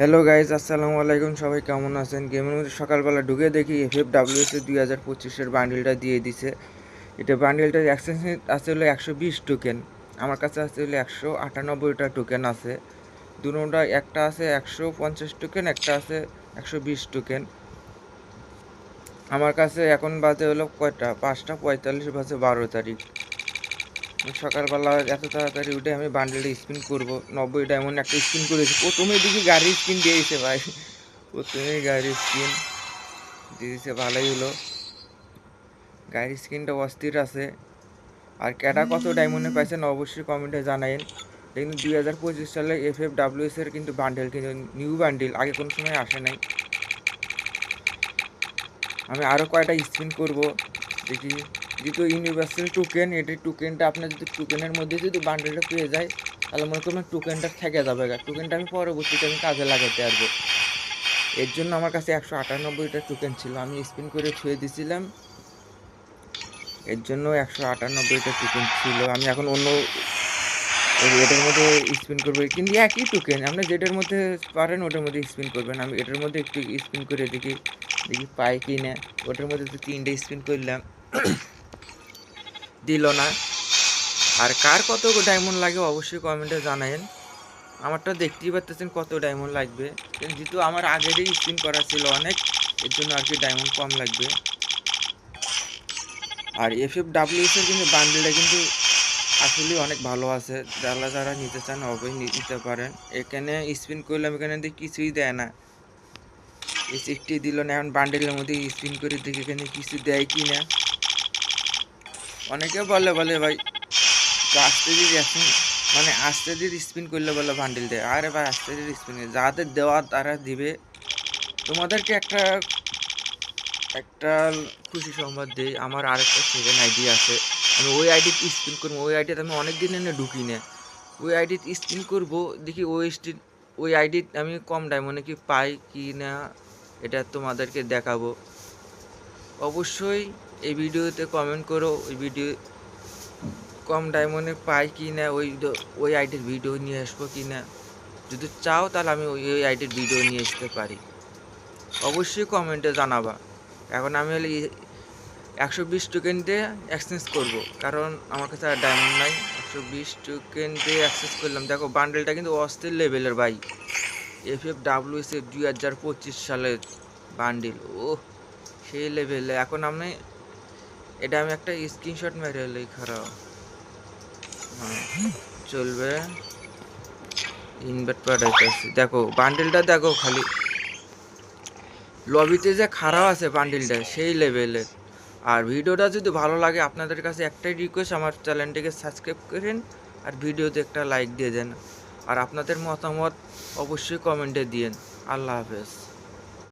Hello guys আসসালামু আলাইকুম। সবাই কেমন আছেন? গেমের মধ্যে সকালবেলা ঢুকে দেখি এফ এফ ডাব্লিউএসএ দুই হাজার পঁচিশের বান্ডিলটা দিয়ে দিছে। এটা বান্ডিলটার এক্সচেঞ্জ আছে হলো একশো বিশ টোকেন আমার কাছে আছে হলো একশো আটানব্বইটা টোকেন আছে। দুটা একটা আছে একশো পঞ্চাশ টোকেন একটা আছে একশো বিশ টোকেন আমার কাছে এখন বাজে হলো কয়টা? পাঁচটা পঁয়তাল্লিশ, বাজে বারো তারিখ। সকালবেলা এত তাড়াতাড়ি উঠে আমি বান্ডেলটা স্পিন করব। নব্বই ডায়মন্ড একটা স্পিন করেছি। প্রথমে দেখি গাড়ির স্পিন দিয়েছে ভাই। প্রথমে গাড়ির স্কিন দিয়েছে, ভালোই হলো। গাড়ির স্কিনটা অস্থির আছে। আর ক্যাটা কত ডায়মন্ডে পাইছেন অবশ্যই কমেন্টে জানাইন। কিন্তু দুই হাজার পঁচিশ সালে এফ এফ ডাব্লিউএস এর কিন্তু বান্ডেল, কিন্তু নিউ বান্ডেল, আগে কোনো সময় আসে নাই। আমি আরও কয়টা স্পিন করব, দেখি। যেহেতু ইউনিভার্সাল টোকেন এটি টোকেনটা আপনার যদি টোকেনের মধ্যে যদি বান্ডেলটা পেয়ে যায়, তাহলে মনে করুন টোকেনটা থেকে যাবে টোকেনটা আমি পরবর্তীতে আমি কাজে লাগাতে পারব। এর জন্য আমার কাছে একশো আটানব্বইটা টোকেন ছিল। আমি স্পিন করে ছুঁয়ে দিয়েছিলাম এর জন্য একশো আটানব্বইটা টোকেন ছিল। আমি এখন অন্য এটার মধ্যে স্পিন করব। কিন্তু একই টোকেন আপনি যেটার মধ্যে পারেন ওটার মধ্যে স্পিন করবেন। আমি এটার মধ্যে একটু স্পিন করে দেখি দেখি পাই কি না ওটার মধ্যে তো তিনটে স্পিন করলাম। দিল না। আর কার কত ডায়মন্ড লাগে অবশ্যই কমেন্টে জানাবেন আমারটা দেখতেই পাচ্ছেন কত ডায়মন্ড লাগবে। যেহেতু আমার আগেরই স্পিন করা ছিল অনেক, এর জন্য আর কি ডায়মন্ড কম লাগবে। আর এফ এফ ডাব্লিউএসের কিন্তু বান্ডেলটা কিন্তু আসলে অনেক ভালো আছে। যারা যারা নিতে চান অবশ্যই নিতে পারেন। এখানে স্পিন করলাম, এখানে দিয়ে কিছুই দেয় না। এই সিফটি দিল না, এখন বান্ডেলের মধ্যে স্পিন করে দেখি এখানে কিছু দেয় কি না অনেকে বলে বলে ভাই আস্তে দিয়ে এখন মানে আস্তে দিয়ে স্পিন করলে বলে বান্ডেল দেয় আরে ভাই, আস্তে দিয়ে স্পিন যাদের দেওয়া তারা দিবে। তোমাদেরকে একটা একটা খুশি সংবাদ দিই। আমার আরেকটা সেভেন আইডি আছে। আমি ওই আইডিতে স্পিন করব। ওই আইডিতে আমি অনেক দিন এনে ঢুকি না। ওই আইডিতে স্পিন করব। দেখি ওই স্টিল ওই আইডি আমি কম ডায়মন্ডে কি পাই কি না, এটা তোমাদেরকে দেখাবো। অবশ্যই এই ভিডিওতে কমেন্ট করো, ওই ভিডিও কম ডায়মন্ডে পাই কি না ওই ওই আইডির ভিডিও নিয়ে আসব কি না যদি চাও তাহলে আমি ওই ওই আইডির ভিডিও নিয়ে আসতে পারি। অবশ্যই কমেন্টে জানাবা। এখন আমি হলে একশো বিশ টোকেন দিয়ে এক্সচেঞ্জ করব, কারণ আমার কাছে আর ডায়মন্ড নাই। একশো বিশ টোকেন দিয়ে অ্যাক্সেস করলাম। দেখো বান্ডেলটা কিন্তু অস্থির লেভেলের ভাই। এফ এফ ডাব্লিউ এস দুই হাজার পঁচিশ সালের বান্ডিল ও সেই লেভেলে এখন আমি এটা আমি একটা স্ক্রিনশট মেরে এলেই খারাপ। হ্যাঁ চলবে। ইনভার্ট পাঠাইতেছি। দেখো, বান্ডেলটা দেখো খালি। লবিতে যে খারাপ আছে বান্ডিলটা, সেই লেভেলের। আর ভিডিওটা যদি ভালো লাগে, আপনাদের কাছে একটাই রিকোয়েস্ট আমার চ্যানেলটিকে সাবস্ক্রাইব করেন আর ভিডিওতে একটা লাইক দিয়ে দেন। আর আপনাদের মতামত অবশ্যই কমেন্টে দিন আল্লাহ হাফেজ।